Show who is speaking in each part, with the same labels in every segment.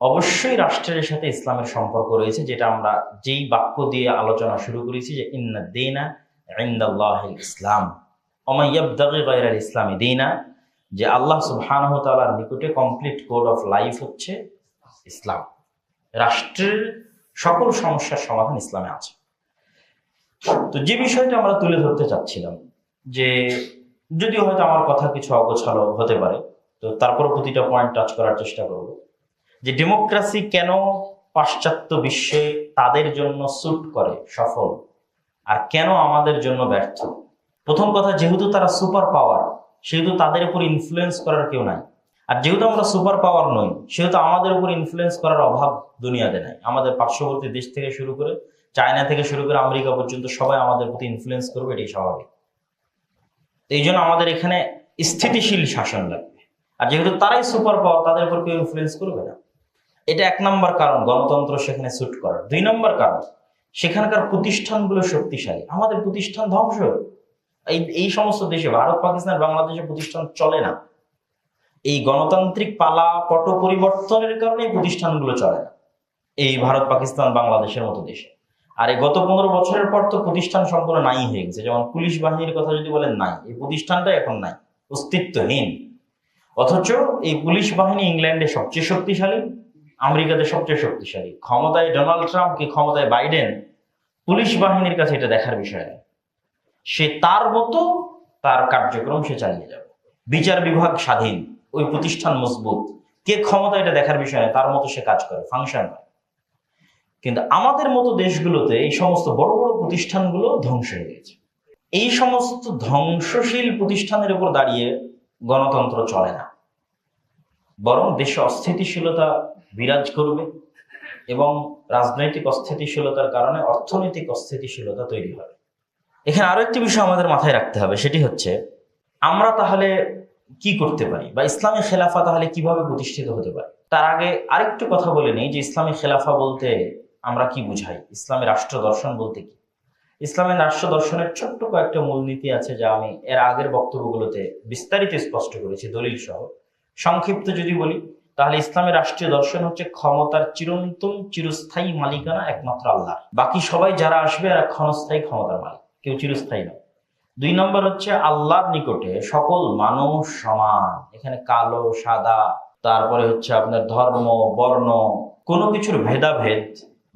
Speaker 1: অবশ্যই রাষ্ট্রের সাথে ইসলামের সম্পর্ক রয়েছে, যেটা আমরা যেই বাক্য দিয়ে আলোচনা শুরু করেছি যে, ইন্না দেনা ইন্দাল্লাহ ইসলাম। অমাইয়াবদাগি গায়রাল ইসলামী দিনা যে আল্লাহ সুবহানাহু ওয়া তাআলার নিকটে কমপ্লিট কোড অফ লাইফ হচ্ছে ইসলাম। রাষ্ট্রের সকল সমস্যার সমাধান ইসলামে আছে। তো যে বিষয়টা আমরা তুলে ধরতে চাচ্ছিলাম, যে যদিও হয়তো আমার কথা কিছু অগোছালো হতে পারে, তো তারপর প্রতিটা পয়েন্ট টাচ করার চেষ্টা করব। যে ডেমোক্রেসি কেন পাশ্চাত্য বিশ্বে তাদের জন্য স্যুট করে, সফল? আর কেন আমাদের জন্য ব্যর্থ? প্রথম কথা, যেহেতু তারা সুপার পাওয়ার সেহেতু তাদের উপর ইনফ্লুয়েন্স করার কেউ নাই। আর যেহেতু আমরা সুপার পাওয়ার নই, সেহেতু আমাদের উপর ইনফ্লুয়েন্স করার অভাব দুনিয়াতে নাই। আমাদের পার্শ্ববর্তী দেশ থেকে শুরু করে চায়না থেকে শুরু করে আমেরিকা পর্যন্ত সবাই আমাদের প্রতি ইনফ্লুয়েন্স করবে, এটাই স্বাভাবিক। এই জন্য আমাদের এখানে স্থিতিশীল শাসন লাগবে। আর যেহেতু তারাই সুপার পাওয়ার তাদের উপর কেউ ইনফ্লুয়েন্স করবে না। এটা এক নম্বর কারণ, গণতন্ত্র সেখানে স্যুট করার দুই নম্বর কারণ, সেখানকার প্রতিষ্ঠানগুলো শক্তিশালী। আমাদের প্রতিষ্ঠান ধ্বংস। এই এই সমস্ত দেশে, ভারত, পাকিস্তান বাংলাদেশে প্রতিষ্ঠান চলে না। এই গণতান্ত্রিক পালা পট পরিবর্তনের কারণে প্রতিষ্ঠানগুলো চলে না। এই ভারত, পাকিস্তান, বাংলাদেশের মতো দেশে। আর এই গত পনেরো বছরের পর তো প্রতিষ্ঠান সম্পূর্ণ নাই হয়ে গেছে। যেমন পুলিশ বাহিনীর কথা যদি বলেন, নাই। এই প্রতিষ্ঠানটা এখন নাই। অস্তিত্বহীন। অথচ এই পুলিশ বাহিনী ইংল্যান্ডে সবচেয়ে শক্তিশালী। আমেরিকাতে সবচেয়ে শক্তিশালী। ক্ষমতায় ডোনাল্ড ট্রাম্প কি ক্ষমতায় বাইডেন? পুলিশ বাহিনীর কাছে এটা দেখার বিষয় নয় সে তার মতো তার কার্যক্রম সে চালিয়ে যাবে। বিচার বিভাগ স্বাধীন, ওই প্রতিষ্ঠান মজবুত। কে ক্ষমতা এটা দেখার বিষয় নয় তার মতো সে কাজ করে ফাংশন কিন্তু আমাদের মতো দেশগুলোতে এই সমস্ত বড় বড় প্রতিষ্ঠানগুলো ধ্বংস হয়ে গেছে। এই সমস্ত ধ্বংসশীল প্রতিষ্ঠানের উপর দাঁড়িয়ে গণতন্ত্র চলে না। বরং দেশে অস্থিতিশীলতা বিরাজ করবে এবং রাজনৈতিক অস্থিতিশীলতার কারণে অর্থনৈতিক অস্থিতিশীলতা তৈরি হবে। এখানে আরও একটি বিষয় আমাদের মাথায় রাখতে হবে, সেটি হচ্ছে আমরা তাহলে কি করতে পারি বা ইসলামী খেলাফা তাহলে কীভাবে প্রতিষ্ঠিত হতে পারে? তার আগে আরেকটু কথা বলে নিই যে ইসলামী খেলাফা বলতে আমরা কি বুঝাই? ইসলামী রাষ্ট্র দর্শন বলতে কি? ইসলামের রাষ্ট্র দর্শনের ছোট্ট কয়েকটা মূলনীতি আছে যা আমি এর আগের বক্তব্যগুলোতে বিস্তারিত স্পষ্ট করেছি দলিল সহ সংক্ষিপ্ত যদি বলি তাহলে ইসলামের রাষ্ট্রীয় দর্শন হচ্ছে ক্ষমতার চিরন্তন, চিরস্থায়ী মালিকানা একমাত্র আল্লাহ বাকি সবাই যারা আসবে এরা ক্ষণস্থায়ী ক্ষমতার মালিক, কেউ চিরস্থায়ী নয় দুই নম্বর হচ্ছে আল্লাহর নিকটে সকল মানুষ সমান। এখানে কালো, সাদা, তারপরে হচ্ছে আপনার ধর্ম, বর্ণ, কোনো কিছুর ভেদাভেদ,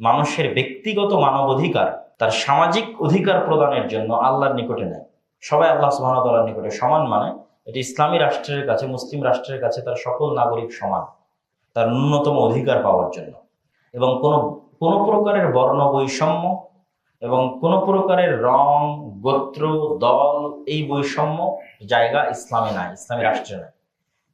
Speaker 1: মানুষের ব্যক্তিগত মানবাধিকার তার সামাজিক অধিকার প্রদানের জন্য আল্লাহর নিকটে নেয়। সবাই আল্লাহ সুবাহতাল্লাহর নিকটে সমান মানে এটি ইসলামী রাষ্ট্রের কাছে, মুসলিম রাষ্ট্রের কাছে তার সকল নাগরিক সমান, তার ন্যূনতম অধিকার পাওয়ার জন্য। এবং কোনো কোনো প্রকারের বর্ণ বৈষম্য এবং কোনো প্রকারের রং, গোত্র, দল এই বৈষম্য জায়গা ইসলামে নাই, ইসলামী রাষ্ট্রে নাই।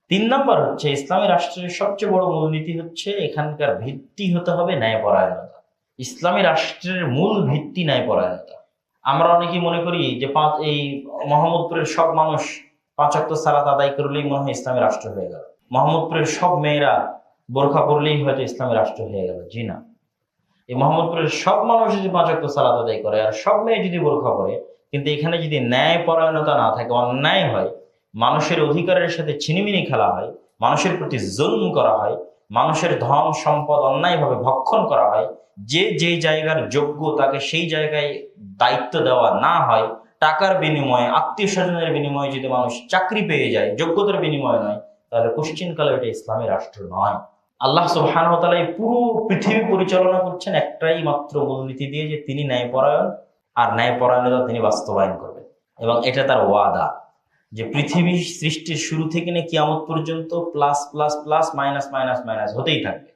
Speaker 1: তিন নম্বর হচ্ছে, ইসলামী রাষ্ট্রের সবচেয়ে বড় মূলনীতি হচ্ছে, এখানকার ভিত্তি হতে হবে ন্যায়পরায়ণতা। ইসলামী রাষ্ট্রের মূল ভিত্তি ন্যায়পরায়ণতা। আমরা অনেকেই মনে করি যে পাঁচ, এই মোহাম্মদপুরের সব মানুষ পাঁচাত্ত সালাত আদায় করলেই মনে হয় ইসলামী রাষ্ট্র হয়ে গেল। মোহাম্মদপুরের সব মেয়েরা বোরখা পড়লেই হয়তো ইসলামী রাষ্ট্র হয়ে গেল। জি না। এই মোহাম্মদপুরের সব মানুষ যদি পাঁচাত্ত সালাত আদায় করে আর সব মেয়ে যদি বোরখা পড়ে কিন্তু এখানে যদি ন্যায় পরায়ণতা না থাকে, অন্যায় হয়, মানুষের অধিকারের সাথে ছিনিমিনি খেলা হয়, মানুষের প্রতি জুলম করা হয়, মানুষের ধন, সম্পদ অন্যায়ভাবে ভক্ষণ করা হয়, যে যে জায়গার যোগ্য তাকে সেই জায়গায় দায়িত্ব দেওয়া না হয় টাকার বিনিময়ে, আত্মীয় স্বজনের বিনিময়ে যদি মানুষ চাকরি পেয়ে যায়, যোগ্যতার বিনিময়ে নয়, তাহলে পশ্চিমকালে এটা ইসলামী রাষ্ট্র নয়। আল্লাহ সুবহান এই পুরো পৃথিবী পরিচালনা করছেন একটাই মাত্র মূলনীতি দিয়ে যে তিনি ন্যায়পরায়ণ, আর ন্যায়পরায়ণতা তিনি বাস্তবায়ন করবেন। এবং এটা তার ওয়াদা যে পৃথিবী সৃষ্টির শুরু থেকে নিয়ে কিয়ামত পর্যন্ত plus plus plus minus minus minus হতেই থাকবে।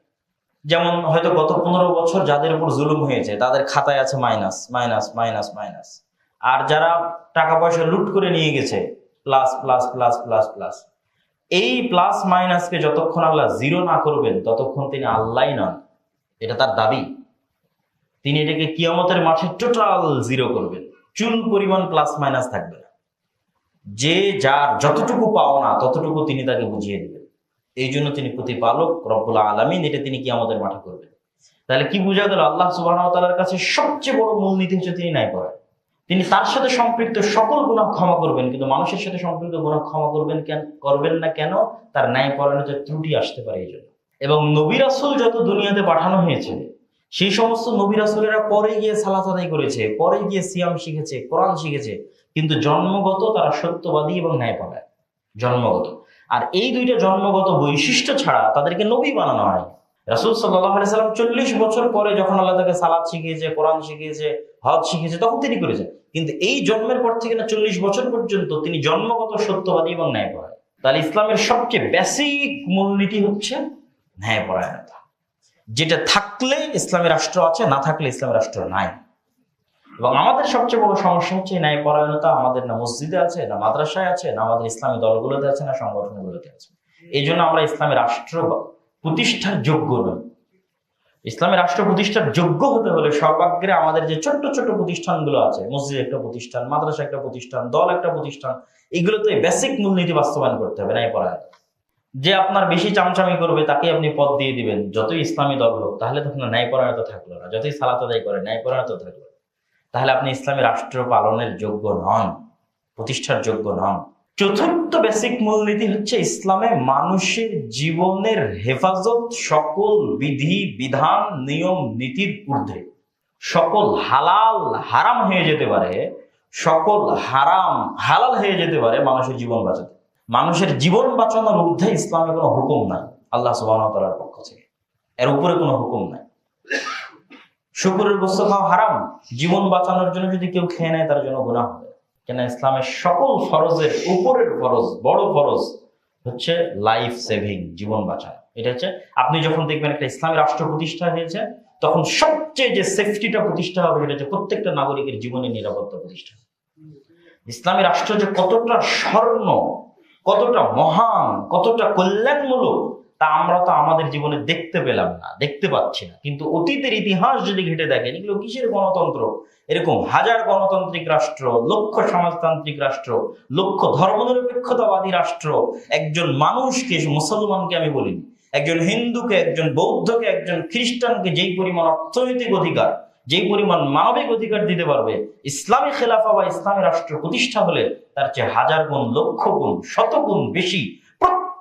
Speaker 1: যেমন হয়তো গত পনেরো বছর যাদের উপর জুলুম হয়েছে, তাদের খাতায় আছে মাইনাস মাইনাস মাইনাস মাইনাস আর যারা টাকা পয়সা লুট করে নিয়ে গেছে plus plus plus plus plus এই প্লাস মাইনাসকে যতক্ষণ আল্লাহ জিরো না করবেন, ততক্ষণ তিনি আল্লাহ নন। এটা তার দাবি। তিনি এটাকে কিয়ামতের মাঠে টোটাল জিরো করবেন। চুল পরিমাণ প্লাস মাইনাস থাকবে না। যে যার যতটুকু পাওনা, ততটুকু তিনি তাকে বুঝিয়ে দিবেন। এই জন্য তিনি প্রতিপালক রব্বুল আলমিন এটা তিনি কিয়ামতের মাঠে করবেন। তাহলে কি বোঝা গেল? আল্লাহ সুবাহ কাছে সবচেয়ে বড় মূলনীতি হচ্ছে তিনি নাই করেন তিনি তার সাথে সম্পৃক্ত সকল গুণা ক্ষমা করবেন, কিন্তু মানুষের সাথে সম্পৃক্ত গুণা ক্ষমা করবেন কেন, করবেন না কেন? তার ন্যায় পরায়ণতার ত্রুটি আসতে পারে এই জন্য এবং নবী রাসূল যত দুনিয়াতে পাঠানো হয়েছে, সেই সমস্ত নবী রাসূলেরা পরে গিয়ে সালাত আদায় করেছে, পরে গিয়ে সিয়াম শিখেছে, কোরআন শিখেছে, কিন্তু জন্মগত তারা সত্যবাদী এবং ন্যায় ন্যায়পরায়ণ। জন্মগত। আর এই দুইটা জন্মগত বৈশিষ্ট্য ছাড়া তাদেরকে নবী বানানো হয় রাসুল সাল্লাহ সাল্লাম চল্লিশ বছর পরে যখন আল্লাহ তাকে সালাদ শিখিয়েছে, কোরআন শিখিয়েছে, হজ শিখিয়েছে, তখন তিনি করেছেন। কিন্তু এই জন্মের পর থেকে না চল্লিশ বছর পর্যন্ত তিনি জন্মগত সত্যবাদী এবং ন্যায়পরায়ণ। তাহলে ইসলামের সবচেয়ে বেসিক মূলনীতি হচ্ছে ন্যায়পরায়ণতা। যেটা থাকলে ইসলামী রাষ্ট্র আছে, না থাকলে ইসলামী রাষ্ট্র নাই। এবং আমাদের সবচেয়ে বড় সমস্যা হচ্ছে ন্যায়পরায়ণতা আমাদের না মসজিদে আছে, না মাদ্রাসায় আছে, না আমাদের ইসলামী দলগুলোতে আছে, না সংগঠনগুলোতে আছে। এই জন্য আমরা ইসলামী রাষ্ট্র প্রতিষ্ঠার যোগ্য নই। ইসলামী রাষ্ট্র প্রতিষ্ঠার যোগ্য হতে হলে সর্বাগ্রে আমাদের যে ছোট্ট ছোট্ট প্রতিষ্ঠানগুলো আছে, মসজিদ একটা প্রতিষ্ঠান, মাদ্রাসা একটা প্রতিষ্ঠান, দল একটা প্রতিষ্ঠান, এগুলোতে বেসিক মূলনীতি বাস্তবায়ন করতে হবে ন্যায়পরায়ণ যে আপনার বেশি চামচামি করবে, তাকে আপনি পদ দিয়ে দিবেন। যতই ইসলামী দল হোক, তাহলে তখন ন্যায়পরায়ণতা থাকল না। যতই সালাত আদায় করে ন্যায়পরায়ণতা থাকল তাহলে আপনি ইসলামী রাষ্ট্র পালনের যোগ্য নন, প্রতিষ্ঠার যোগ্য নন। চতুর্থ বেসিক মূলনীতি হচ্ছে ইসলামে মানুষের জীবনের হেফাজত সকল বিধি, বিধান, নিয়ম, নীতির ঊর্ধ্বে। সকল হালাল হারাম হয়ে যেতে পারে, সকল হারাম হালাল হয়ে যেতে পারে মানুষের জীবন বাঁচাতে। মানুষের জীবন বাঁচানোর ঊর্ধ্বে ইসলামে কোনো হুকুম নাই, আল্লাহ সুবাহর পক্ষ থেকে। এর উপরে কোনো হুকুম নাই। শুকুরের বস্তু খাওয়া হারাম, জীবন বাঁচানোর জন্য যদি কেউ খেয়ে নেয় তার জন্য গুণা হবে। কেন ইসলামের সকল ফরজের উপরের ফরজ, বড় ফরজ হচ্ছে লাইফ সেভিং জীবন বাঁচানো। এটা হচ্ছে, আপনি যখন দেখবেন একটা ইসলামী রাষ্ট্র প্রতিষ্ঠা হয়েছে, তখন সবচেয়ে যে সেফটিটা প্রতিষ্ঠা হবে, সেটা হচ্ছে প্রত্যেকটা নাগরিকের জীবনের নিরাপত্তা প্রতিষ্ঠা। ইসলামী রাষ্ট্র যে কতটা স্বর্ণ, কতটা মহান, কতটা কল্যাণমূলক তা আমরা তো আমাদের জীবনে দেখতে পেলাম না, দেখতে পাচ্ছি না। কিন্তু অতীতের ইতিহাস যদি ঘেটে দেখেন, এগুলো কিসের গণতন্ত্র? এরকম হাজার গণতান্ত্রিক রাষ্ট্র, লক্ষ সমাজতান্ত্রিক রাষ্ট্র, লক্ষ ধর্মনিরপেক্ষতাবাদী রাষ্ট্র, একজন মানুষকে, মুসলমানকে আমি বলিনি, একজন হিন্দুকে, একজন বৌদ্ধকে, একজন খ্রিস্টানকে যেই পরিমাণ অর্থনৈতিক অধিকার, যেই পরিমাণ মানবিক অধিকার দিতে পারবে, ইসলামী খেলাফা বা ইসলামী রাষ্ট্র প্রতিষ্ঠা হলে তার চেয়ে হাজার গুণ, লক্ষ গুণ, শত গুণ বেশি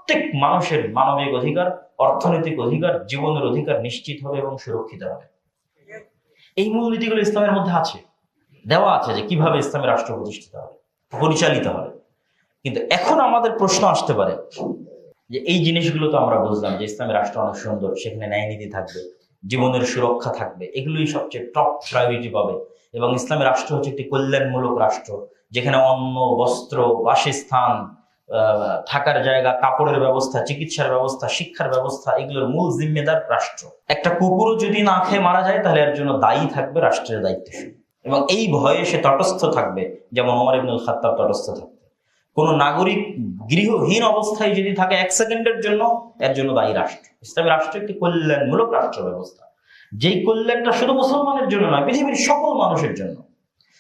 Speaker 1: প্রত্যেক মানুষের মানবিক অধিকার, অর্থনৈতিক অধিকার, জীবনের অধিকার নিশ্চিত হবে এবং সুরক্ষিত হবে। এই মূলনীতিগুলো ইসলামের মধ্যে আছে। দেওয়া আছে যে কীভাবে ইসলামী রাষ্ট্র প্রতিষ্ঠিত হবে, পরিচালিত হবে। কিন্তু এখন আমাদের প্রশ্ন আসতে পারে যে এই জিনিসগুলো তো আমরা বুঝলাম যে ইসলামী রাষ্ট্র অনেক সুন্দর, সেখানে ন্যায় নীতি থাকবে, জীবনের সুরক্ষা থাকবে, এগুলোই সবচেয়ে টপ প্রায়োরিটি পাবে। এবং ইসলামী রাষ্ট্র হচ্ছে একটি কল্যাণমূলক রাষ্ট্র, যেখানে অন্ন, বস্ত্র, বাসস্থান থাকার জায়গা, কাপড়ের ব্যবস্থা, চিকিৎসার ব্যবস্থা, শিক্ষার ব্যবস্থা, এগুলোর মূল জিম্মেদার রাষ্ট্র। একটা কুকুরও যদি না খেয়ে মারা যায়, তাহলে এর জন্য দায়ী থাকবে রাষ্ট্রের দায়িত্বশীল এবং এই ভয়ে সে তটস্থ থাকবে, যেমন ওমর ইবনুল খাত্তাব তটস্থ থাকবে কোন নাগরিক গৃহহীন অবস্থায় যদি থাকে এক সেকেন্ডের জন্য, এর জন্য দায়ী রাষ্ট্র। ইসলামী রাষ্ট্র একটি কল্যাণমূলক রাষ্ট্র ব্যবস্থা। যেই কল্যাণটা শুধু মুসলমানের জন্য নয়, পৃথিবীর সকল মানুষের জন্য।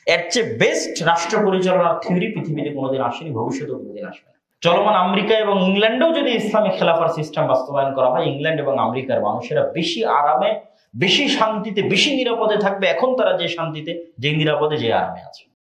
Speaker 1: এর চেয়ে বেস্ট রাষ্ট্র পরিচালনার থিওরি পৃথিবীতে কোনোদিন আসেনি, ভবিষ্যতেও কোনোদিন আসবে না। চলমান আমেরিকা এবং ইংল্যান্ডেও যদি ইসলামিক খেলাফার সিস্টেম বাস্তবায়ন করা হয়, ইংল্যান্ড এবং আমেরিকার মানুষেরা বেশি আরামে, বেশি শান্তিতে, বেশি নিরাপদে থাকবে। এখন তারা যে শান্তিতে, যে নিরাপদে যে আরামে আছে।